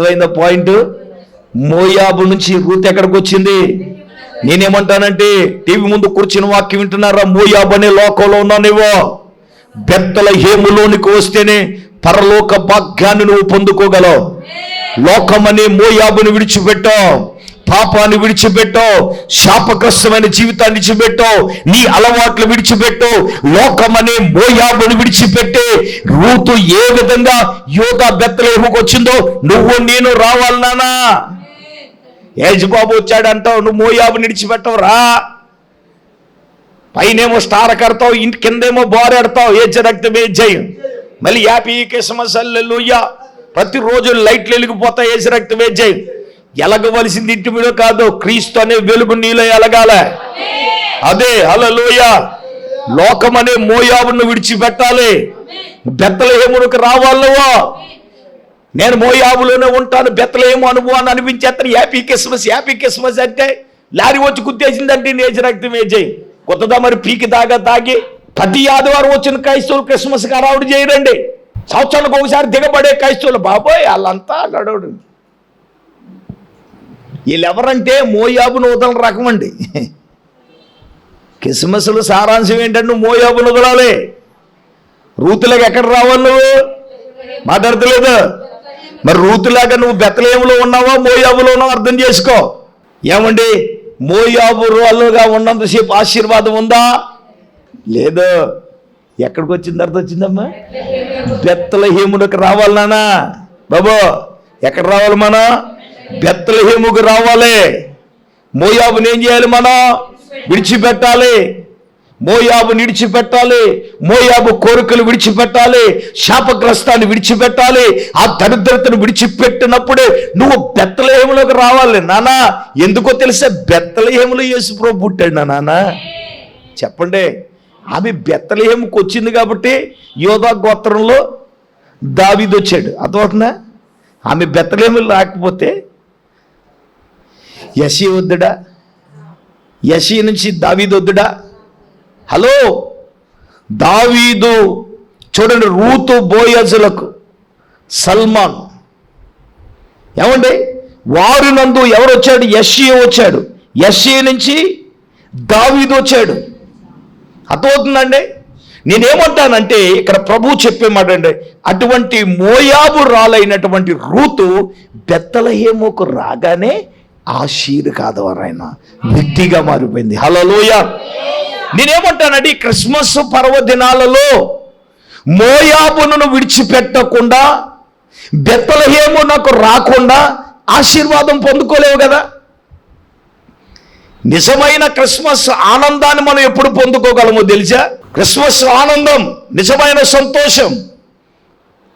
అర్థమైందా పాయింట్? మోయాబు నుంచి రూత్ ఎక్కడికి వచ్చింది? నేనేమంటానంటే టీవీ ముందు కూర్చుని వాక్యం వింటున్నారా మోయాబు అనే లోకంలో ఉన్నానేవో బెత్తల హేములోనికి వస్తేనే పరలోక భాగ్యాన్ని నువ్వు పొందుకోగలవు. లోకమనే మోయాబుని విడిచిపెట్టావు. పాపాన్ని విడిచిపెట్టో శాపగ్రస్తమైన జీవితాన్ని విడిచిపెట్టో నీ అలవాట్లు విడిచిపెట్టావు లోకమనే మోయాబుని విడిచిపెట్టే రూతు ఏ విధంగా యోగా బెత్తలేముకు వచ్చిందో నువ్వు నేను రావాలి నానా. బాబు వచ్చాడంటావు నువ్వు మోయాబు విడిచిపెట్టవు రా. పైనేమో స్టార్ కడతావు ఇంటి కిందేమో బోరెడతావు ఏ రక్తం ఏ జయం. మళ్ళీ యాపీ క్రిస్మస్ అల్లెలుయ్యా ప్రతిరోజు లైట్లు వెలిగిపోతాయి ఏసి రక్తం ఏ జయం. ఎలగవలసింది ఇంటి మీద కాదు క్రీస్తు అనే వెలుగు నీలో ఎలగాల. అదే హల్లెలూయా. లోకం అనే మోయాబును విడిచిపెట్టాలి. బెత్తలహేమునికి రావాలవో నేను మోయాబులోనే ఉంటాను బెత్తలేమో అనుభవాన్ని అనిపించేస్తాను హ్యాపీ క్రిస్మస్ హ్యాపీ క్రిస్మస్ అంటే లారీ వచ్చి గుద్దేసిందంటే నేజ రక్తం చేయి కొత్తదా మరి పీకి దాగా తాగి ప్రతి ఆదివారం వచ్చిన క్రైస్తవులు క్రిస్మస్ హడావుడి చేయరండి. సంవత్సరానికి ఒకసారి దిగబడే క్రైస్తవులు బాబోయ్ వాళ్ళంతా నడవడు వీళ్ళెవరంటే మోయాబును వదలని రకం అండి. క్రిస్మస్లు సారాంశం ఏంటంటే నువ్వు మోయాబును వదలాలి రూతులకు ఎక్కడ రావాలి నువ్వు? మాట్లాడతలేదు. మరి రూతులాగా నువ్వు బెత్తలేములో ఉన్నావా? మోయాబులో ఉన్నావు? అర్థం చేసుకో. ఏమండి? మోయాబు రోలుగా ఉన్నంతసేపు ఆశీర్వాదం ఉందా? లేదు. ఎక్కడికి వచ్చింది అర్థం వచ్చిందమ్మా? బెత్తలహేములకు రావాలి నానా బాబు ఎక్కడ రావాలి మనం? బెత్తలహేముకు రావాలి. మోయాబుని ఏం చేయాలి మనం? విడిచిపెట్టాలి. మోయాబు విడిచిపెట్టాలి. మోయాబు కోరికలు విడిచిపెట్టాలి. శాపగ్రస్తాన్ని విడిచిపెట్టాలి. ఆ దరిద్రతను విడిచిపెట్టినప్పుడే నువ్వు బెత్తలహేములోకి రావాలి. నానా ఎందుకో తెలిసే బెత్తలహేములో యేసు ప్రభు పుట్టాడు నానా? నాన్న చెప్పండి. ఆమె బెత్తలహేముకు వచ్చింది కాబట్టి యోధా గోత్రంలో దావిదొచ్చాడు వచ్చాడు. అర్థమవుతుందా? ఆమె బెత్తలేములు రాకపోతే యశి వద్దుడా? యశి నుంచి దావీదు వద్దుడా? హలో? దావీదు చూడండి రూతు బోయజులకు సల్మాన్. ఏమండి? వారి నందు ఎవరు వచ్చాడు? యషి వచ్చాడు. యషి నుంచి దావీదు వచ్చాడు. అర్థమవుతుందండి? నేనేమంటానంటే ఇక్కడ ప్రభు చెప్పే మాట అండి అటువంటి మోయాబు రాలైనటువంటి రూతు బెత్తలహేమోకు రాగానే ఆశీర్వాదం ఆయన వ్యక్తిగా మారిపోయింది. హలోయ నేనేమంటానంటే ఈ క్రిస్మస్ పర్వదినాలలో మోయాబును విడిచిపెట్టకుండా బెత్తలహేము నాకు రాకుండా ఆశీర్వాదం పొందుకోలేవు కదా? నిజమైన క్రిస్మస్ ఆనందాన్ని మనం ఎప్పుడు పొందుకోగలమో తెలుసా? క్రిస్మస్ ఆనందం నిజమైన సంతోషం.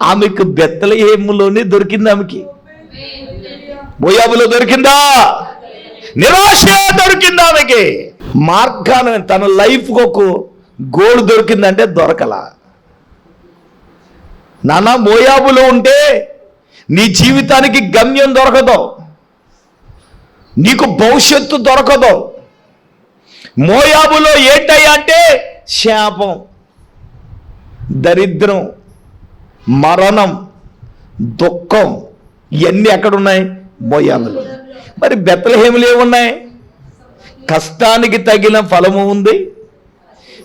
ఆమెకు బెత్తలహేములోనే దొరికింది ఆమెకి. మోయాబులో దొరికిందా? నిరాశ దొరికిందా ఆమెకి. మార్గాన తన లైఫ్కి ఒక గోల్ దొరికిందంటే దొరకలా. నాన్న మోయాబులో ఉంటే నీ జీవితానికి గమ్యం దొరకదు. నీకు భవిష్యత్తు దొరకదు. మోయాబులో ఏంటయ్యా అంటే శాపం దరిద్రం మరణం దుఃఖం ఇవన్నీ ఎక్కడున్నాయి? మోయాబులో మరి బెత్తలహేములు ఏమున్నాయి? కష్టానికి తగిన ఫలము ఉంది.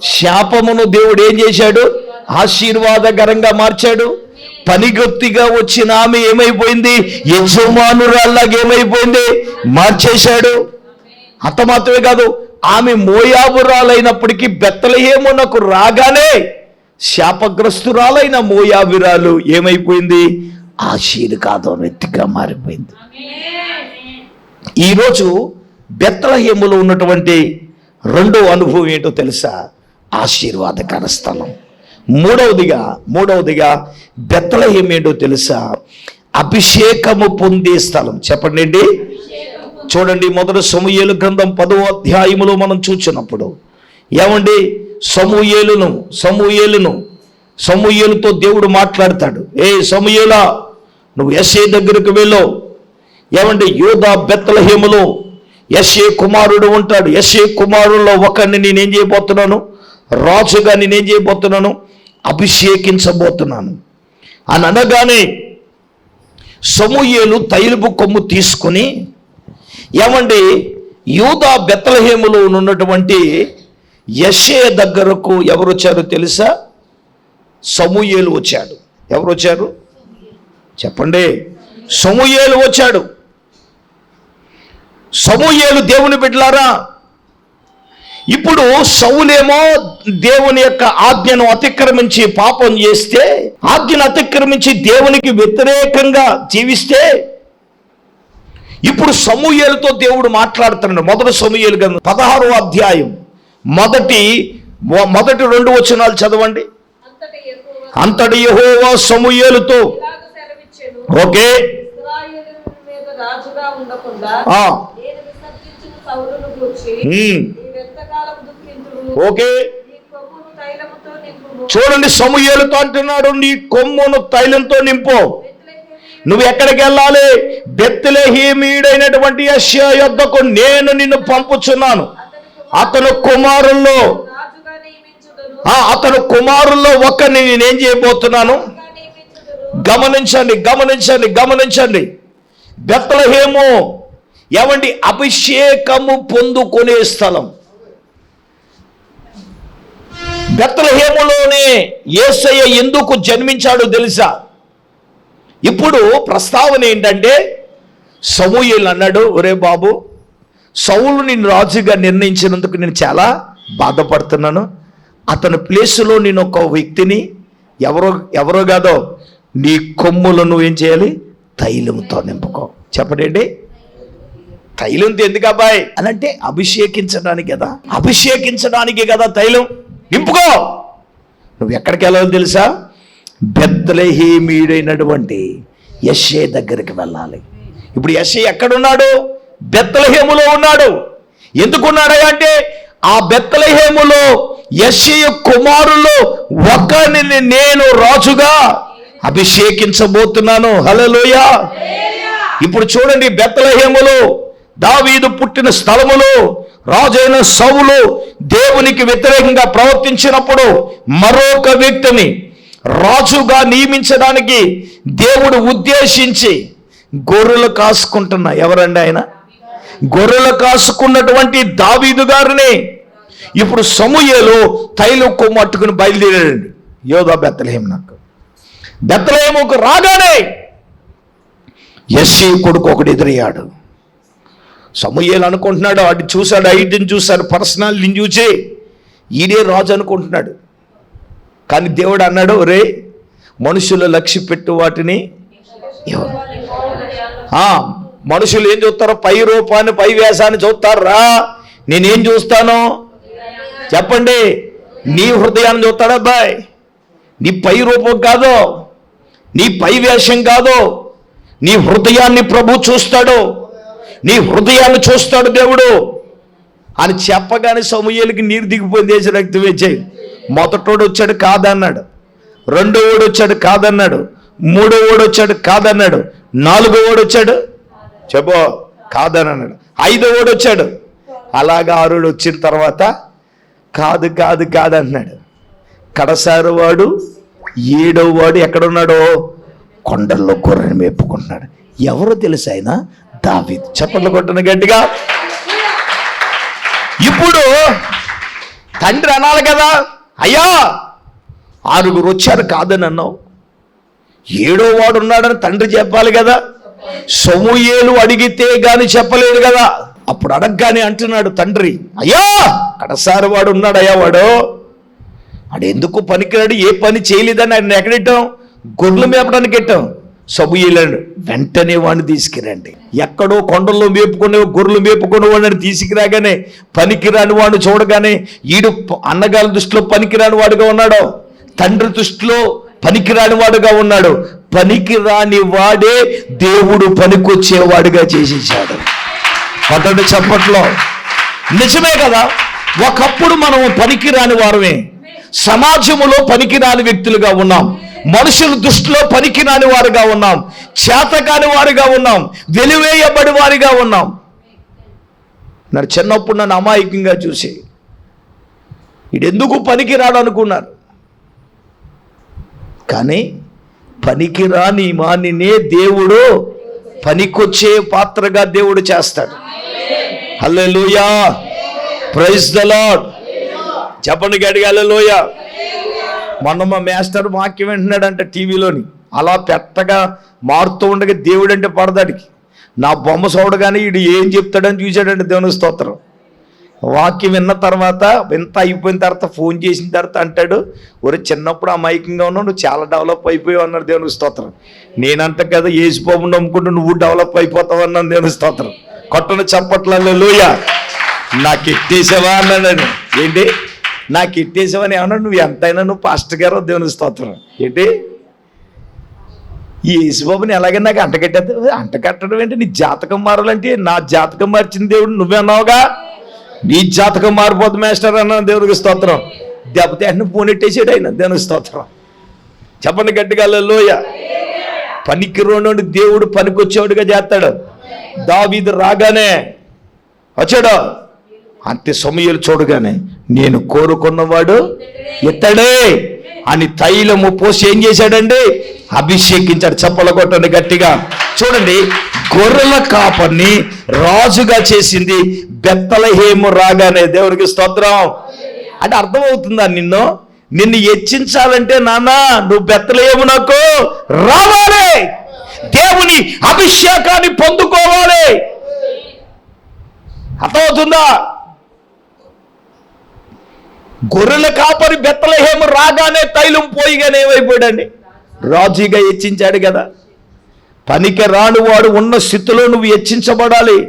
శాపమును దేవుడు ఏం చేశాడు? ఆశీర్వాదకరంగా మార్చాడు. పనిగొత్తిగా వచ్చిన ఆమె ఏమైపోయింది? యజమానురాల్లాగా ఏమైపోయింది? మార్చేశాడు. అంత మాత్రమే కాదు ఆమె మోయాబురాలైనప్పటికీ బెత్తలహేమునకు రాగానే శాపగ్రస్తురాలైన మోయాబురాలు ఏమైపోయింది? ఆశీర్వాదం వ్యక్తిగా మారిపోయింది. ఈరోజు బెత్తలహేములో ఉన్నటువంటి రెండో అనుభవం ఏంటో తెలుసా? ఆశీర్వాదకర స్థలం. మూడవదిగా మూడవదిగా బెత్తలహేం ఏంటో తెలుసా? అభిషేకము పొందే స్థలం. చెప్పండి అండి. చూడండి మొదట సమూయేలు గ్రంథం పదో అధ్యాయములో మనం చూచినప్పుడు ఏమండి? సమూయేలును సమూయేలును సమూయేలుతో దేవుడు మాట్లాడతాడు. ఏ సమూయేలా? నువ్వు ఎస్ఏ దగ్గరకు వెళ్ళు ఏమంటే యోధా బెత్తలహేములో యశే కుమారుడు ఉంటాడు. యశే కుమారుల్లో ఒకరిని నేనేం చేయబోతున్నాను? రాజుగా నేనేం చేయబోతున్నాను? అభిషేకించబోతున్నాను. అని అనగానే సమూయేలు తైలుపు కొమ్ము తీసుకుని ఏమండి? యూదా బెత్తలహేములో ఉన్నటువంటి యషే దగ్గరకు ఎవరు వచ్చారో తెలుసా? సమూయేలు వచ్చాడు. ఎవరు వచ్చారు? చెప్పండి. సమూయేలు వచ్చాడు. సమూయేలు దేవుని బిడ్డలారా? ఇప్పుడు సౌలేమో దేవుని యొక్క ఆజ్ఞను అతిక్రమించి పాపం చేస్తే ఆజ్ఞను అతిక్రమించి దేవునికి వ్యతిరేకంగా జీవిస్తే ఇప్పుడు సమూయేలుతో దేవుడు మాట్లాడుతున్నాడు. మొదటి సమూయేలు గ్రంథం పదహారో అధ్యాయం. మొదటి మొదటి రెండు వచనాలు చదవండి. అంతటి యెహోవా సెలవిచ్చెను. ఓకే. ఓకే. చూడండి సమూయేలుతో అంటున్నాడు నీ కొమ్మును తైలంతో నింపు. నువ్వు ఎక్కడికి వెళ్ళాలి? బెత్తలహీమీడైనటువంటి యెషయా యొద్దకు నేను నిన్ను పంపుచున్నాను. అతని కుమారుల్లో. అతను కుమారుల్లో ఒక్కరిని నేనేం చేయబోతున్నాను? గమనించండి గమనించండి గమనించండి. బెత్తలహేము ఏమండి అభిషేకము పొందుకునే స్థలం. బెత్తలహేములోనే ఏసయ్య ఎందుకు జన్మించాడో తెలుసా? ఇప్పుడు ప్రస్తావన ఏంటంటే సమూయేలు అన్నాడు ఒరే బాబు సౌలు నేను రాజుగా నిర్ణయించినందుకు నేను చాలా బాధపడుతున్నాను. అతని ప్లేసులో నేను ఒక వ్యక్తిని ఎవరో ఎవరో కాదో నీ కొమ్ములను ఏం చేయాలి? తైలంతో నింపుకో. చెప్పండి తైలంతో ఎందుకు అబ్బాయి? అని అంటే అభిషేకించడానికి కదా అభిషేకించడానికి కదా తైలం. నింపుకో. నువ్వు ఎక్కడికి వెళ్ళాలో తెలుసా? బెత్తలహేమీడైనటువంటి యశ్షే దగ్గరికి వెళ్ళాలి. ఇప్పుడు యశ్షే ఎక్కడున్నాడు? బెత్తలహేములో ఉన్నాడు. ఎందుకున్నాడు అంటే ఆ బెత్తలహేములో యశ్షయ కుమారులు ఒకరిని నేను రాజుగా అభిషేకించబోతున్నాను. హలోయ ఇప్పుడు చూడండి బెత్తలహేములో దావీదు పుట్టిన స్థలములో రాజైన సౌలు దేవునికి వ్యతిరేకంగా ప్రవర్తించినప్పుడు మరొక వ్యక్తిని రాజుగా నియమించడానికి దేవుడు ఉద్దేశించి గొర్రెలు కాసుకుంటున్న. ఎవరండి ఆయన? గొర్రెలు కాసుకున్నటువంటి దావీదు గారిని ఇప్పుడు సమూయేలు తైలు కొమ్మట్టుకుని బయలుదేరాడండి. యోధా బెత్తలేం నాకు. బెత్తలేముకు రాగానే యశ్షీ కొడుకు ఒకడు ఎదురయ్యాడు. సమూయేలు అనుకుంటున్నాడు అటు చూశాడు ఐటిని చూశాడు పర్సనాలిటీని చూసి ఈడే రాజు అనుకుంటున్నాడు. కానీ దేవుడు అన్నాడు రే మనుషులు లక్ష్య పెట్టు వాటిని మనుషులు ఏం చూస్తారో? పై రూపాన్ని పై వేషాన్ని చూస్తారా. నేనేం చూస్తాను? చెప్పండి. నీ హృదయాన్ని చూస్తాడా? అబ్బాయి నీ పై రూపం కాదు. నీ పై వేషం కాదో నీ హృదయాన్ని ప్రభు చూస్తాడు నీ హృదయాన్ని చూస్తాడు దేవుడు. అని చెప్పగానే సమూహలకి నీరు దిగిపోయింది వేసి రక్తం వేచే మొదటోడు వచ్చాడు కాదన్నాడు రెండో ఓడు వచ్చాడు కాదన్నాడు మూడో ఓడు వచ్చాడు కాదన్నాడు నాలుగో ఓడు వచ్చాడు చెప్పో కాదని అన్నాడు ఐదో ఓడు వచ్చాడు. అలాగా ఆరుడు వచ్చిన తర్వాత కాదు కాదు కాదన్నాడు కడసారు వాడు ఏడో వాడు ఎక్కడున్నాడో? కొండల్లో గొర్రెని మేపుకుంటున్నాడు. ఎవరో తెలుసు ఆయన? దావీదు. చప్పట్లు కొట్టను గట్టిగా. ఇప్పుడు తండ్రి అనాలి కదా. అయ్యా ఆరుగురు వచ్చారు కాదని అన్నావు. ఏడో వాడు ఉన్నాడని తండ్రి చెప్పాలి కదా. సమూయేలు అడిగితే గాని చెప్పలేదు కదా. అప్పుడు అడగగానే అంటున్నాడు తండ్రి. అయ్యా కడసారి వాడు ఉన్నాడు అయ్యా వాడు. ఆడు ఎందుకు పనికిరాడు? ఏ పని చేయలేదని ఆయన ఎక్కడెట్టాం? గొర్రెలు మేపడానికి ఎట్టాం? సబుయేలాడు వెంటనే వాడిని తీసుకురండి. ఎక్కడో కొండల్లో మేపుకునే గొర్రెలు మేపుకునే వాడిని తీసుకురాగానే పనికిరాని వాడిని చూడగానే ఈడు ప- అన్నగారి దృష్టిలో పనికిరాని వాడుగా ఉన్నాడు. తండ్రి దృష్టిలో పనికిరాని వాడుగా ఉన్నాడు. పనికిరాని వాడే దేవుడు పనికొచ్చేవాడుగా చేసేసాడు పట్టండి చప్పట్లో. నిజమే కదా? ఒకప్పుడు మనం పనికిరాని వారమే. సమాజములో పనికిరాని వ్యక్తులుగా ఉన్నాం. మనుషుల దృష్టిలో పనికిరాని వారుగా ఉన్నాం. చేతకాని వారుగా ఉన్నాం. వెలివేయబడి వారిగా ఉన్నాం. నన్ను చిన్నప్పుడు నన్ను అమాయకంగా చూసి వీడెందుకు పనికిరాడు? అనుకున్నారు. కానీ పనికిరాని మానినే దేవుడు పనికొచ్చే పాత్రగా దేవుడు చేస్తాడు. హల్లెలూయా. ప్రైజ్ ద లాడ్ చెప్పండి గడిగాల లోయ మొన్న మా మేస్టర్ వాక్యం వింటున్నాడంట టీవీలోని. అలా పెద్దగా మారుతూ ఉండగా దేవుడు అంటే పడదాడికి. నా బొమ్మ చూడగానే వీడు ఏం చెప్తాడని చూశాడండి దేవుని స్తోత్రం. వాక్యం విన్న తర్వాత వింత అయిపోయిన తర్వాత ఫోన్ చేసిన తర్వాత అంటాడు ఒరే చిన్నప్పుడు అమాయకంగా ఉన్నావు నువ్వు చాలా డెవలప్ అయిపోయావు అన్నాడు దేవుని స్తోత్రం. నేనంత కదా ఏసిపోకుండా నమ్ముకుంటూ నువ్వు డెవలప్ అయిపోతావు అన్నాను దేవుని స్తోత్రం. కొట్టను చప్పట్లలో లోయ నాకు ఎట్టేసావా అన్నాడు. ఏంటి? నాకు ఎట్టేసావని ఏమన్నా నువ్వు ఎంతైనా నువ్వు పాస్టర్ గారు దేవుని స్తోత్రం. ఏంటి? ఈ యేసుబాబుని ఎలాగైనా నాకు అంట కట్టేది అంట కట్టడం ఏంటి? నీ జాతకం మారాలంటే నా జాతకం మార్చిన దేవుడు నువ్వన్నావుగా నీ జాతకం మారిపోతుంది మేస్టర్ అన్న దేవుడికి స్తోత్రం. దెబ్బతే అన్న పోనెట్టేసాడు ఆయన దేవునికి స్తోత్రం. చెప్పండి గట్టిగా లోయ పనికి రోనుడు దేవుడు పనికొచ్చేవాడుగా చేస్తాడు. దావీదు రాగానే వచ్చాడు. అంతే సమయాలు చూడగానే నేను కోరుకున్నవాడు ఇతడే అని తైలము పోసి ఏం చేశాడండి? అభిషేకించాడు చప్పల కొట్టండి గట్టిగా. చూడండి గొర్రెల కాపర్ని రాజుగా చేసింది బెత్తలహేము రాగానే. దేవునికి స్తోత్రం. అంటే అర్థమవుతుందా నిన్ను? నిన్ను హెచ్చించాలంటే నాన్న నువ్వు బెత్తలేము నాకు రావాలి. దేవుని అభిషేకాన్ని పొందుకోవాలి. అర్థమవుతుందా? గొర్రెల కాపరి బెత్తలహేము రాగానే తైలం పోయిగానే ఏమైపోయాడండి? రాజీగా హెచ్చించాడు కదా. పనికి రాను వాడు ఉన్న స్థితిలో నువ్వు హెచ్చించబడాలి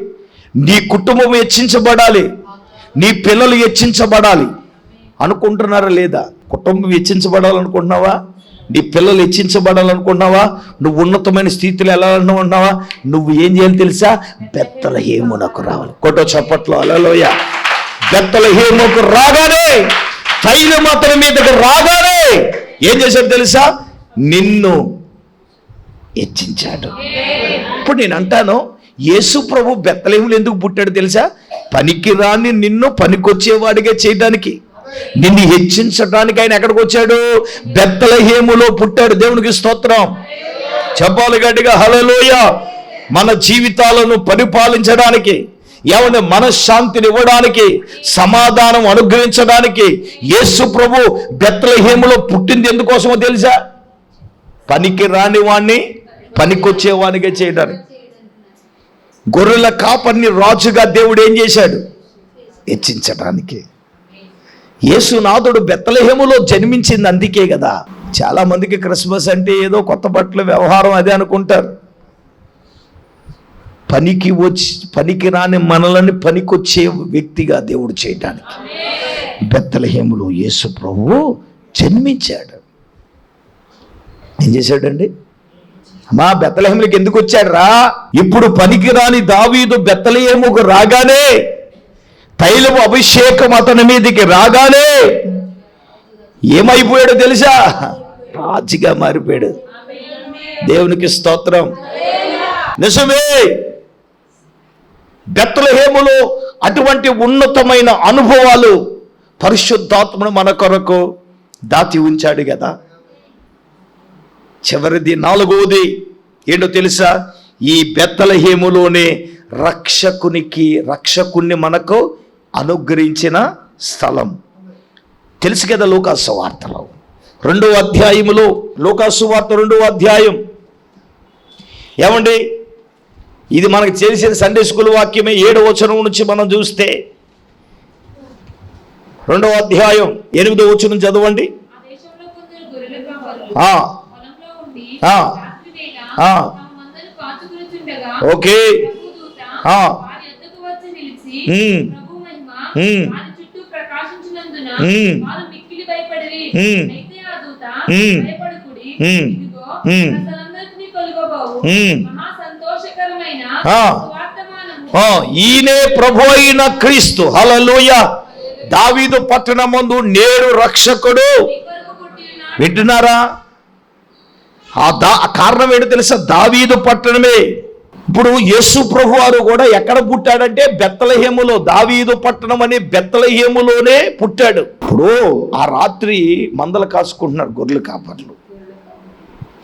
నీ కుటుంబం హెచ్చించబడాలి నీ పిల్లలు హెచ్చించబడాలి అనుకుంటున్నారా లేదా? కుటుంబం హెచ్చించబడాలనుకుంటున్నావా నీ పిల్లలు హెచ్చించబడాలనుకుంటున్నావా నువ్వు ఉన్నతమైన స్థితిలో వెళ్ళాలనుకుంటున్నావా నువ్వు ఏం చేయాలి తెలుసా? బెత్తల నాకు రావాలి. కొట్టో చప్పట్లో. అలలోయ బెత్తల రాగానే తైలం అతని మీదకు రాగానే ఏం చేశాడు తెలుసా? నిన్ను హెచ్చించాడు. ఇప్పుడు నేను అంటాను యేసు ప్రభు బెత్తలేములు ఎందుకు పుట్టాడు తెలుసా? పనికి రాని నిన్ను పనికొచ్చేవాడిగా చేయడానికి. నిన్ను హెచ్చించడానికి ఆయన ఎక్కడికి వచ్చాడు? బెత్తలహేములో పుట్టాడు. దేవునికి స్తోత్రం. చెప్పాలి గట్టిగా హలలోయ మన జీవితాలను పరిపాలించడానికి. ఏమంటే మనశ్శాంతిని ఇవ్వడానికి సమాధానం అనుగ్రహించడానికి యేసు ప్రభు బెత్తలహేములో పుట్టింది ఎందుకోసమో తెలుసా? పనికి రాని వాణ్ణి పనికొచ్చేవానిగా చేయడానికి. గొర్రెల కాపర్ని రాజుగా దేవుడు ఏం చేశాడు? హెచ్చించడానికి. యేసునాథుడు బెత్తలహేములో జన్మించింది అందుకే కదా. చాలామందికి క్రిస్మస్ అంటే ఏదో కొత్త బట్టల వ్యవహారం అదే అనుకుంటారు. పనికి వచ్చి పనికి రాని మనలని పనికొచ్చే వ్యక్తిగా దేవుడు చేయటానికి. బెత్తలహేములో యేసు ప్రభువు జన్మించాడు. ఏం చేశాడండి? మా బెత్తలహేములకి ఎందుకు వచ్చాడు రా ఇప్పుడు పనికిరాని దావీదు బెత్తలహేముకు రాగానే తైలము అభిషేకం అతని మీదకి రాగానే ఏమైపోయాడో తెలుసా? రాజుగా మారిపోయాడు. దేవునికి స్తోత్రం. నిజమే. బెత్తలహేములో అటువంటి ఉన్నతమైన అనుభవాలు పరిశుద్ధాత్మను మన కొరకు దాచి ఉంచాడు కదా. చివరిది నాలుగవది ఏంటో తెలుసా? ఈ బెత్తలహేములోనే రక్షకునికి రక్షకుణ్ణి మనకు అనుగ్రహించిన స్థలం. తెలుసు కదా లోకాసు వార్తలో. రెండవ అధ్యాయములో లోకాసు వార్త రెండవ అధ్యాయం. ఏమండి? ఇది మనకు తెలిసిన సండే స్కూల్ వాక్యమే ఏడవ వచనం నుంచి మనం చూస్తే. రెండవ అధ్యాయం ఎనిమిదవ వచనం చదవండి. ఓకే. భయపడకుడి ఈయనే ప్రభు అయిన క్రీస్తు. హలలోయ దావీదు పట్టణమందు నేడు రక్షకుడు. వింటున్నారా? ఆ దా ఆ కారణం ఏంటో తెలుసా? దావీదు పట్టణమే. ఇప్పుడు యేసు ప్రభు వారు కూడా ఎక్కడ పుట్టాడంటే బెత్తలహేములో దావీదు పట్టణం అనే బెత్తలహేములోనే పుట్టాడు. ఇప్పుడు ఆ రాత్రి మందలు కాసుకుంటున్నారు గొర్రెలు కాపర్లు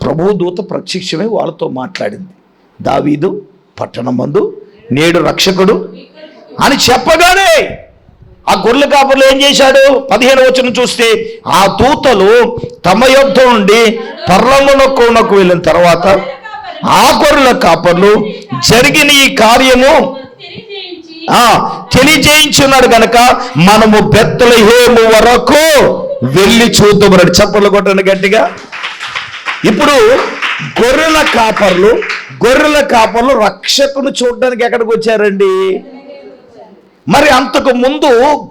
ప్రభు దూత ప్రత్యక్షమై వాళ్ళతో మాట్లాడింది. దావీదు పట్టణమందు నేడు రక్షకుడు అని చెప్పగానే ఆ గొర్రెల కాపర్లు ఏం చేశాడు? పదిహేను వచ్చిన చూస్తే ఆ దూతలు తమ యుద్ధం నుండి పర్లమునకు వెళ్ళిన తర్వాత ఆ గొర్రెల కాపర్లు జరిగిన ఈ కార్యము తెలియజేయించున్నాడు కనుక మనము బెత్తలహేము వరకు వెళ్ళి చూద్దామని చప్పట్లు కొట్టండి గట్టిగా. ఇప్పుడు గొర్రెల కాపర్లు గొర్రెల కాపర్లు రక్షకును చూడడానికి ఎక్కడికి వచ్చారండి? మరి అంతకు ముందు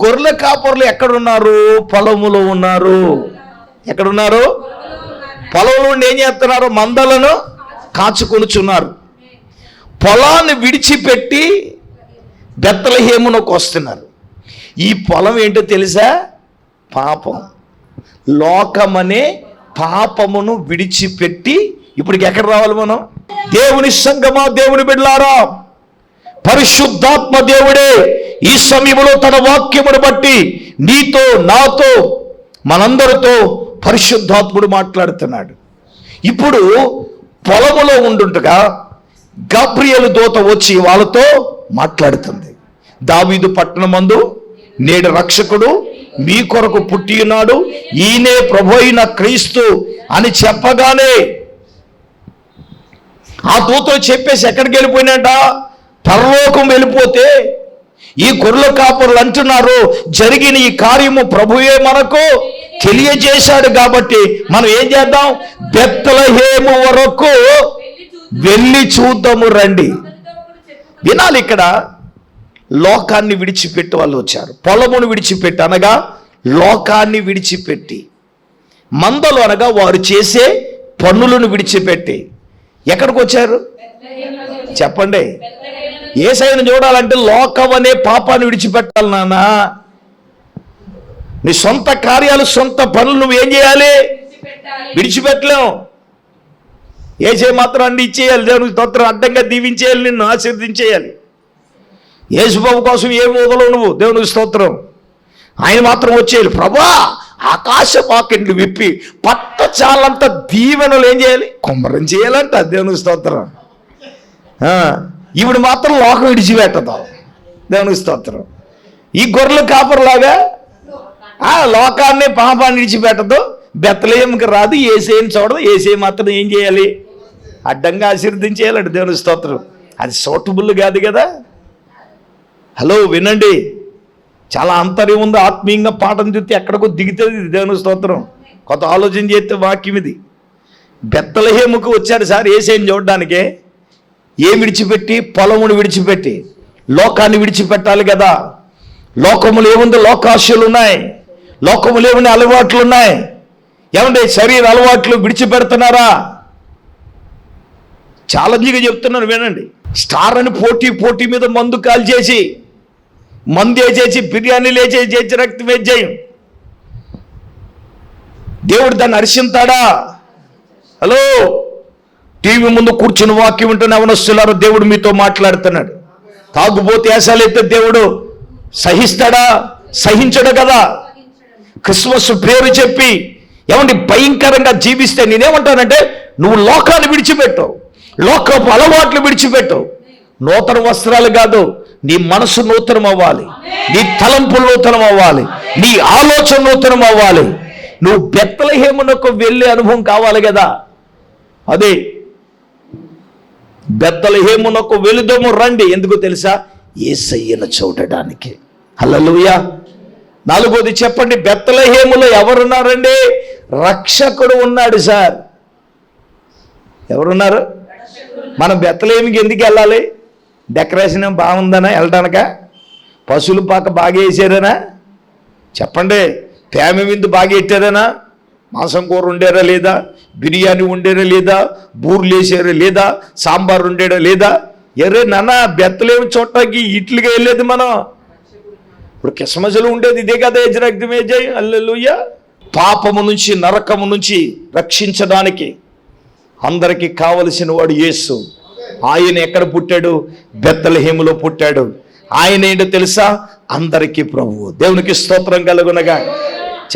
గొర్రెల కాపర్లు ఎక్కడున్నారు? పొలములో ఉన్నారు. ఎక్కడున్నారు? పొలంలో ఉండి ఏం చేస్తున్నారు? మందలను కాచుకొనుచున్నారు. పొలాన్ని విడిచిపెట్టి బెత్తలహేమునకు వస్తున్నారు ఈ పొలం ఏంటో తెలుసా? పాపం. లోకమనే పాపమును విడిచిపెట్టి ఇప్పటికి ఎక్కడ రావాలి మనం? దేవుని సంగమా దేవుని బిడ్లారా పరిశుద్ధాత్మ దేవుడే ఈ సమయంలో తన వాక్యమును బట్టి నీతో నాతో మనందరితో పరిశుద్ధాత్ముడు మాట్లాడుతున్నాడు. ఇప్పుడు పొలములో ఉండుంటగా గాబ్రియలు దూత వచ్చి వాళ్ళతో మాట్లాడుతుంది. దావీదు పట్టణమందు నేడు రక్షకుడు మీ కొరకు పుట్టి ఉన్నాడు ఈయనే ప్రభు అయిన క్రీస్తు అని చెప్పగానే ఆ దూతలు చెప్పేసి ఎక్కడికి వెళ్ళిపోయినట పరలోకం వెళ్ళిపోతే ఈ గొర్రెల కాపురులు అంటున్నారు జరిగిన ఈ కార్యము ప్రభువే మనకు తెలియజేశాడు కాబట్టి మనం ఏం చేద్దాం? బెత్తలహేము వరకు వెళ్ళి చూద్దాము రండి. వినాలి ఇక్కడ లోకాన్ని విడిచిపెట్టి వాళ్ళు వచ్చారు. పొలమును విడిచిపెట్టి అనగా లోకాన్ని విడిచిపెట్టి. మందలు అనగా వారు చేసే పన్నులను విడిచిపెట్టి. ఎక్కడికి వచ్చారు? చెప్పండి. ఏ చూడాలంటే లోకం అనే పాపాన్ని విడిచిపెట్టాలి నాన్న. నీ సొంత కార్యాలు సొంత పనులు నువ్వు ఏం చేయాలి? విడిచిపెట్టలేం ఏసే మాత్రం అన్ని ఇచ్చేయాలి. దేవునికి స్తోత్రం. అడ్డంగా దీవించేయాలి నిన్ను ఆశీర్దించేయాలి యేసుబాబు కోసం ఏం వదలవు నువ్వు? దేవునికి స్తోత్రం. ఆయన మాత్రం వచ్చేయాలి. ప్రభా ఆకాశ పాకెండ్లు విప్పి పట్ట చాలంత దీవెనలు ఏం చేయాలి? కుమ్మరం చేయాలంట దేవునికి స్తోత్రం. ఇప్పుడు మాత్రం లోకం విడిచిపెట్టదు దేవునికి స్తోత్రం. ఈ గొర్రెలు కాపర్లాగా ఆ లోకాన్ని పాపాన్ని విడిచిపెట్టదు బెత్తలేముకి రాదు ఏసేం చూడదు. ఏసే మాత్రం ఏం చేయాలి? అడ్డంగా ఆశీర్వదించేయాలంటే దేవుని స్తోత్రం. అది సూటబుల్ కాదు కదా? హలో వినండి. చాలా అంతర్యం ఉంది. ఆత్మీయంగా పాఠం చూస్తే ఎక్కడికో దిగుతుంది ఇది దేవుని స్తోత్రం. కొత్త ఆలోచన చేస్తే వాక్యం ఇది. బెత్తలహేముకు వచ్చాడు సార్ ఏసేని చూడడానికే. ఏం విడిచిపెట్టి? పొలమును విడిచిపెట్టి. లోకాన్ని విడిచిపెట్టాలి కదా. లోకములు ఏముంది? లోకాశలు ఉన్నాయి లోకములు ఏముంది? అలవాట్లు ఉన్నాయి ఏమంటే శరీర అలవాట్లు విడిచిపెడుతున్నారా? ఛాలెంజ్గా చెప్తున్నాను వినండి. స్టార్ అని పోటీ పోటీ మీద మందు కాల్ చేసి మందు వేసేసి బిర్యానీ వేసేసి చేసి రక్తం వేసేయం దేవుడు దాన్ని హర్షింతాడా హలో? టీవీ ముందు కూర్చుని వాక్యం వింటున్న అవనస్తులారు దేవుడు మీతో మాట్లాడుతున్నాడు. తాగుబోతే ఏసాలైతే దేవుడు సహిస్తాడా? సహించడు కదా? క్రిస్మస్ పేరు చెప్పి ఏమండి భయంకరంగా జీవిస్తే నేనేమంటానంటే నువ్వు లోకాలు విడిచిపెట్టు లోకపు అలవాట్లు విడిచిపెట్టు నూతన వస్త్రాలు కాదు నీ మనసు నూతనం అవ్వాలి నీ తలంపు నూతనం అవ్వాలి నీ ఆలోచన నూతనం అవ్వాలి నువ్వు బెత్తలహేమునకు వెళ్ళే అనుభవం కావాలి కదా. అదే బెత్తలహేమునకు వెళుదము రండి. ఎందుకు తెలుసా? ఏసయ్యను చూడడానికి హలలుయా నాలుగోది చెప్పండి బెత్తలహేములో ఎవరున్నారండి? రక్షకుడు ఉన్నాడు సార్. ఎవరున్నారు? మనం బెత్తలేమికి ఎందుకు వెళ్ళాలి? డెకరేషన్ ఏం బాగుందనా? వెళ్ళడానిక పశువుల పాక బాగా వేసారనా? చెప్పండి. తేమ విందు బాగా పెట్టారనా మాంసం కూర ఉండేరా లేదా? బిర్యానీ ఉండేరా లేదా? బూర్లు వేసారా లేదా? సాంబార్ ఉండేరా లేదా? ఎరే నాన్న బెత్తలేమి చూడటానికి ఇట్లుగా వెళ్ళేది మనం. ఇప్పుడు కిస్మస్లో ఉండేది ఇదే కదా యజ్రక్తమే జై అల్లెలుయ్య. పాపము నుంచి నరకము నుంచి రక్షించడానికి అందరికీ కావలసిన వాడు యేసు. ఆయన ఎక్కడ పుట్టాడు? బెత్తలహేములో పుట్టాడు. ఆయన ఏంటో తెలుసా? అందరికీ ప్రభువు. దేవునికి స్తోత్రం కలుగునగా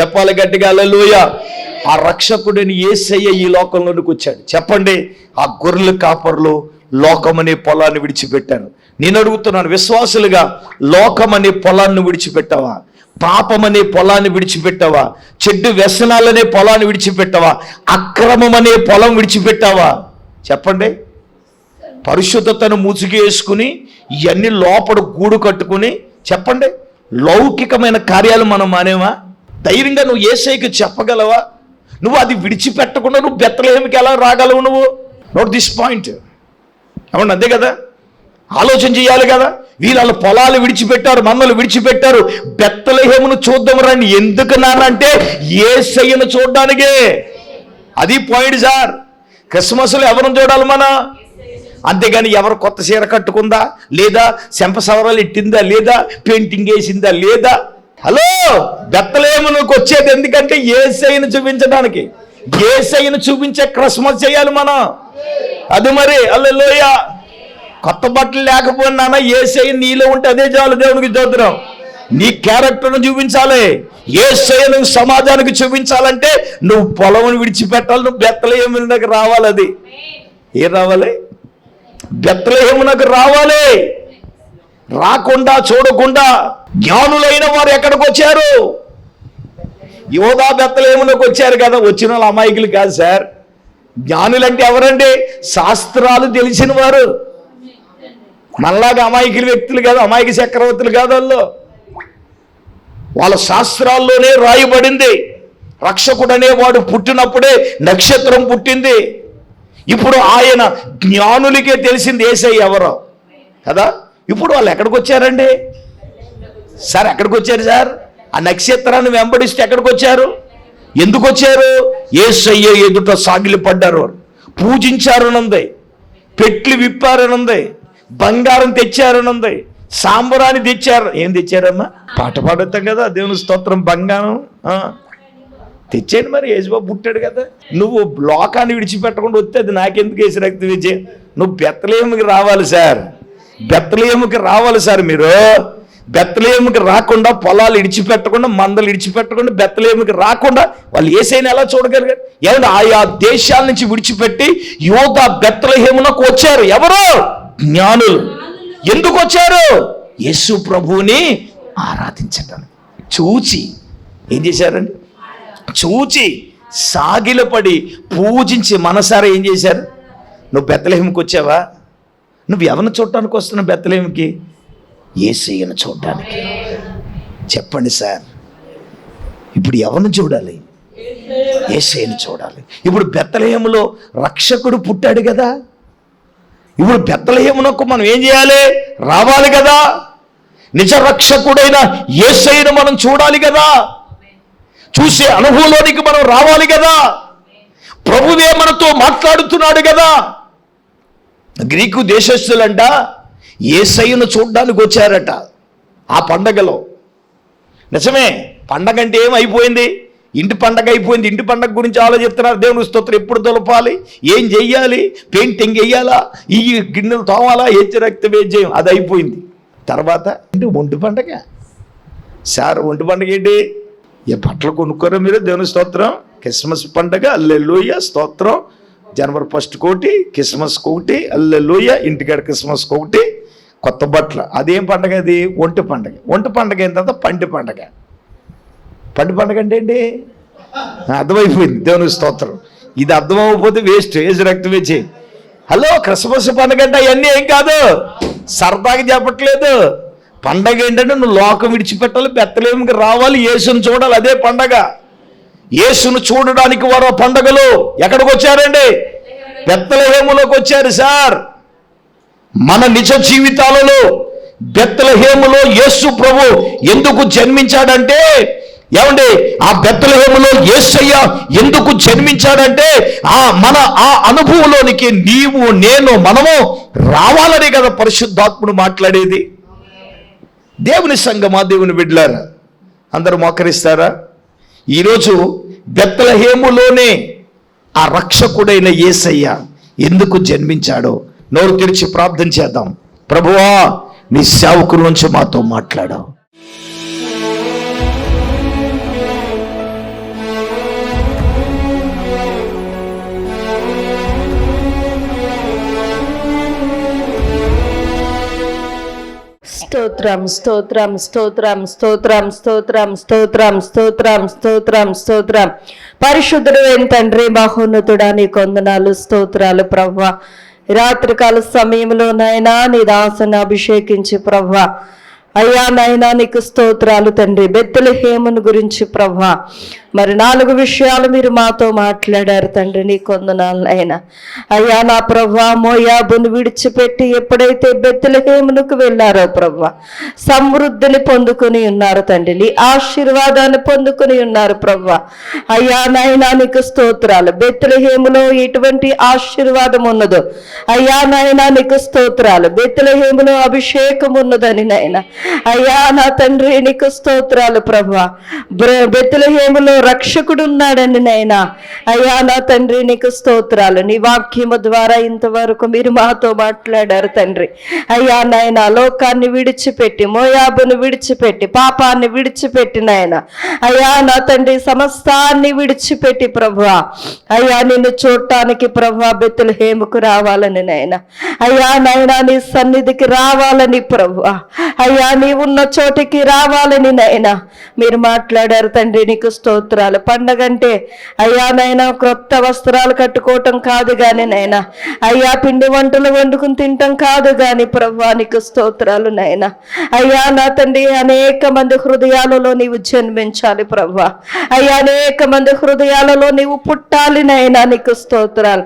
చెప్పాలి గట్టిగా లోయ ఆ రక్షకుడిని ఏసయ్య ఈ లోకంలోనికి వచ్చాడు. చెప్పండి ఆ గొర్రెల కాపర్లు లోకమనే పొలాన్ని విడిచిపెట్టారు. నేను అడుగుతున్నాను విశ్వాసులుగా లోకమనే పొలాన్ని విడిచిపెట్టావా? పాపమనే పొలాన్ని విడిచిపెట్టావా? చెడ్డు వ్యసనాలనే పొలాన్ని విడిచిపెట్టావా? అక్రమం అనే పొలం విడిచిపెట్టావా? చెప్పండి. పరిశుద్ధతను ముసుగేసుకుని ఇవన్నీ లోపల గూడు కట్టుకుని చెప్పండి. లౌకికమైన కార్యాలు మనం మానేవా ధైర్యంగా నువ్వు ఏసైకి చెప్పగలవా? నువ్వు అది విడిచిపెట్టకుండా నువ్వు బెత్తలేమికి ఎలా రాగలవు నువ్వు? నోట్ దిస్ పాయింట్ అవును అంతే కదా? ఆలోచన చేయాలి కదా? వీళ్ళ పొలాలు విడిచిపెట్టారు మమ్మల్ని విడిచిపెట్టారు. బెత్తలహేమును చూద్దాం రండి ఎందుకు నానంటే ఏసయ్యను చూడడానికే. అది పాయింట్ సార్ క్రిస్మస్లో ఎవరిని చూడాలి మన? అంతేగాని ఎవరు కొత్త చీర కట్టుకుందా? లేదా శంప సవరాలు ఇట్టిందా? లేదా పెయింటింగ్ వేసిందా? లేదా హలో బెత్తలేమునకు వచ్చేది ఎందుకంటే ఏసైను చూపించడానికి. ఏసైను చూపించే క్రిస్మస్ చేయాలి మనం. అది మరి అల్లెలోయ కొత్త బట్టలు లేకపోయినా ఏసై నీలో ఉంటే అదే చాలు దేవునికి చూద్దాం నీ క్యారెక్టర్ను చూపించాలి. ఏ నువ్వు సమాజానికి చూపించాలంటే నువ్వు పొలం విడిచిపెట్టాలి నువ్వు బెత్తలేమునకు రావాలి అది. ఏం రావాలి? బెత్తలేమునకు రావాలి. రాకుండా చూడకుండా జ్ఞానులైన వారు ఎక్కడికి వచ్చారు? యోధా బెత్తలేమునకు వచ్చారు కదా వచ్చిన వాళ్ళు అమాయకులు కాదు సార్. జ్ఞానులంటే ఎవరండి? శాస్త్రాలు తెలిసిన వారు. మనలాగా అమాయకులు వ్యక్తులు కాదు అమాయక చక్రవర్తులు కాదు వాళ్ళు. వాళ్ళ శాస్త్రాల్లోనే రాయబడింది. రక్షకుడు అనేవాడు పుట్టినప్పుడే నక్షత్రం పుట్టింది. ఇప్పుడు ఆయన జ్ఞానులకే తెలిసింది ఏసై ఎవరో. కదా? ఇప్పుడు వాళ్ళు ఎక్కడికి వచ్చారండి? సార్ ఎక్కడికి వచ్చారు సార్? ఆ నక్షత్రాన్ని వెంబడిస్తే ఎక్కడికి వచ్చారు? ఎందుకు వచ్చారు? ఏసయ్య ఎదుట సాగిలిపడ్డారు. పూజించారనుంది. పెట్లు విప్పారనుంది. బంగారం తెచ్చారనుంది. సాంబరాన్ని తెచ్చారు. ఏం తెచ్చారమ్మా? పాట పాడుతాం కదా దేవుని స్తోత్రం బంగారం. ఆ. తెచ్చేయండి మరి యేసుబాబు పుట్టాడు కదా. నువ్వు లోకాన్ని విడిచిపెట్టకుండా వస్తే అది నాకెందుకు వేసి రక్తం విజయం? నువ్వు బెత్తలేమికి రావాలి సార్. బెత్తలేముకి రావాలి సార్ మీరు. బెత్తలేముకి రాకుండా పొలాలు ఇడిచిపెట్టకుండా మందలు ఇడిచిపెట్టకుండా బెత్తలేముకి రాకుండా వాళ్ళు ఏసైనా ఎలా చూడగలిగారు? ఏమంటే ఆయా దేశాల నుంచి విడిచిపెట్టి యోగా బెత్తలహేమునకు వచ్చారు. ఎవరు? జ్ఞానులు. ఎందుకు వచ్చారు? యేసు ప్రభువుని ఆరాధించడానికి చూచి. ఏం చేశారండి? చూచి. సాగిలపడి పూజించి మనసారా ఏం చేశారు? నువ్వు బెత్తలహేముకి వచ్చావా? నువ్వు ఎవరిని చూడటానికి వస్తున్నావు బెత్తలేమికి? ఏసయ్యను చూడటానికి. చెప్పండి సార్ ఇప్పుడు ఎవరిని చూడాలి? ఏసైని చూడాలి. ఇప్పుడు బెత్తలేములో రక్షకుడు పుట్టాడు కదా. ఇప్పుడు బెత్తలేమునకు మనం ఏం చేయాలి? రావాలి కదా. నిజ రక్షకుడైన ఏసైను మనం చూడాలి కదా. చూసే అనుభవంలోనికి మనం రావాలి కదా. ప్రభువే మనతో మాట్లాడుతున్నాడు కదా. గ్రీకు దేశస్థులంట ఏసయ్యను చూడ్డానికి వచ్చారట ఆ పండగలో. నిజమే పండగ అంటే ఏమైపోయింది? ఇంటి పండగ అయిపోయింది. ఇంటి పండగ గురించి ఆలోచిస్తున్నారు. దేవుని స్తోత్రం ఎప్పుడు తొలపాలి? ఏం చెయ్యాలి? పెయింటింగ్ వేయాలా ఈ గిన్నెలు తోమాలా? ఏచి రక్తం ఏం చేయం అది అయిపోయింది. తర్వాత అంటే ఒంటి పండగ. సార్ ఒంటి పండగ ఏంటి? ఏ బట్టలు కొనుక్కోరా మీరు? దేవుని స్తోత్రం. క్రిస్మస్ పండగ. అల్లెలుయ స్తోత్రం. జనవరి ఫస్ట్కి ఒకటి క్రిస్మస్కి ఒకటి అల్లెలుయ ఇంటికాడ క్రిస్మస్కి ఒకటి కొత్త బట్టలు. అదేం పండగ అది? ఒంటి పండగ. ఒంటి పండగ అయిన తర్వాత పండి పండగ. పండు పండగ అంటే ఏంటి? అర్థమైపోయింది. దేవుని స్తోత్రం. ఇది అర్థమైపోతే వేస్ట్. ఏజ్ రక్తం వేచి హలో క్రిస్మస్ పండగ అంటే అవన్నీ ఏం కాదు. సరదాగా చెప్పట్లేదు. పండగ ఏంటంటే నువ్వు లోకం విడిచిపెట్టాలి బెత్తలేమికి రావాలి యేసును చూడాలి అదే పండగ. యేసును చూడడానికి వారు ఆ పండగలు ఎక్కడికి వచ్చారండి బెత్తలహేములోకి వచ్చారు సార్. మన నిజ జీవితాలలో బెత్తలహేములో యేసు ప్రభు ఎందుకు జన్మించాడంటే ఏమండి? ఆ బెత్తలహేములో ఏసయ్య ఎందుకు జన్మించాడంటే ఆ మన ఆ అనుభవంలోనికి నీవు నేను మనము రావాలని కదా పరిశుద్ధాత్ముడు మాట్లాడేది. దేవుని సంగమా దేవుని బిడ్లారా అందరూ మోకరిస్తారా? ఈరోజు బెత్తలహేములోనే ఆ రక్షకుడైన యేసయ్య ఎందుకు జన్మించాడో నోరు తెరిచి ప్రార్థన చేద్దాం. ప్రభువా నీ సేవకుల నుంచి మాతో మాట్లాడావు. స్తోత్రం స్తోత్రం స్తోత్రం స్తోత్రం స్తోత్రం స్తోత్రం స్తోత్రం స్తోత్రం స్తోత్రం. పరిశుద్ధుడు తండ్రి మహోన్నతుడా నీ కొందనాలు స్తోత్రాలు ప్రభ్వ రాత్రికాల సమయంలో నైనా నీ దాసను అభిషేకించి ప్రభ్వ అయ్యా నాయనా నీకు స్తోత్రాలు తండ్రి. బెత్తల హేమను గురించి ప్రభా మరి నాలుగు విషయాలు మీరు మాతో మాట్లాడారు తండ్రి నీ కొందనాలు ఆయన అయ్యా నా ప్రభా మోయాబును విడిచిపెట్టి ఎప్పుడైతే బెత్తల వెళ్ళారో ప్రభా సమృద్ధిని పొందుకుని ఉన్నారు తండ్రి నీ ఆశీర్వాదాన్ని పొందుకుని ఉన్నారు ప్రభా అయ్యా నాయనా నీకు స్తోత్రాలు. బెత్తల హేములో ఎటువంటి ఆశీర్వాదం ఉన్నదో? అయ్యా నాయనా నీకు స్తోత్రాలు. బెత్తల హేములో అభిషేకం ఉన్నదని నాయన. అయ్యా నా తండ్రి నీకు స్తోత్రాలు ప్రభా బెత్తలహేములో రక్షకుడు ఉన్నాడండి నాయన. అయ్యా నా తండ్రి నీకు స్తోత్రాలు. నీ వాక్యము ద్వారా ఇంతవరకు మీరు మాతో మాట్లాడారు తండ్రి. అయ్యా నాయన లోకాన్ని విడిచిపెట్టి మోయాబును విడిచిపెట్టి పాపాన్ని విడిచిపెట్టి నాయన. అయ్యా నా తండ్రి సమస్తాన్ని విడిచిపెట్టి ప్రభా అయ్యా నిన్ను చూడటానికి ప్రభా బెత్తులు హేముకు రావాలని నాయన. అయ్యా నాయన నీ సన్నిధికి రావాలని ప్రభు అయ్యా నీ ఉన్న చోటికి రావాలని నాయన. మీరు మాట్లాడారు తండ్రి నీకు స్తోత్రాలు. పండగంటే అయ్యా నైనా క్రొత్త వస్త్రాలు కట్టుకోవటం కాదు కాని నైనా అయ్యా పిండి వంటలు వండుకుని తింటాం కాదు కానీ ప్రభా స్తోత్రాలు నైనా అయ్యా నా తండ్రి అనేక మంది హృదయాలలో నీవు జన్మించాలి ప్రభా. అయ్యా అనేక మంది హృదయాలలో నీవు పుట్టాలి నైనా నీకు స్తోత్రాలు.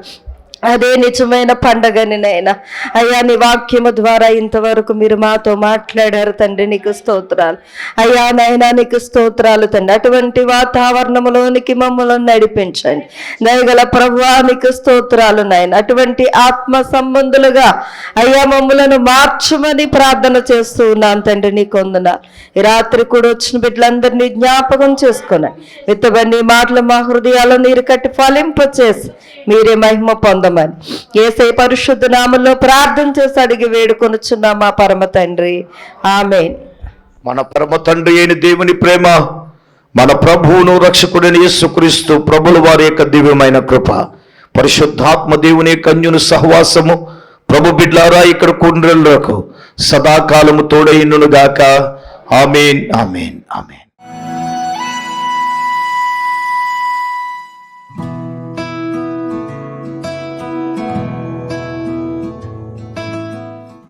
అదే నిజమైన పండగని నైనా అయ్యా నీ వాక్యము ద్వారా ఇంతవరకు మీరు మాతో మాట్లాడారు తండ్రి నీకు స్తోత్రాలు. అయ్యా నైనా నీకు స్తోత్రాలు తండ్రి. అటువంటి వాతావరణంలోనికి మమ్మల్ని నడిపించండి. దయగల ప్రభువా నీకు స్తోత్రాలు నాయన. అటువంటి ఆత్మ సంబంధులుగా అయ్యా మమ్మలను మార్చమని ప్రార్థన చేస్తూ ఉన్నాను తండ్రి నీ కొందన. ఈ రాత్రి కూడా వచ్చిన బిడ్డలందరినీ జ్ఞాపకం చేసుకుని విత్తబడి మాటలు మా హృదయాల్లో నీరు కట్టి ఫలింపచేసి మీరే మహిమ పొందమని ఏసై పరిశుద్ధ నామంలో ప్రార్థన చేసి అడిగి వేడుకొనుచున్నా మా పరమ తండ్రి. ఆమె మన పరమ తండ్రి అయిన దేవుని ప్రేమ మన ప్రభువును రక్షకుడిని యేసుక్రీస్తు ప్రభుల వారి యొక్క దివ్యమైన కృప పరిశుద్ధాత్మ దేవుని కన్యుని సహవాసము ప్రభు బిడ్లారా ఇక్కడ కుండ్రులకు సదాకాలము తోడైనుగాక ఆమెన్ ఆమెన్ ఆమెన్.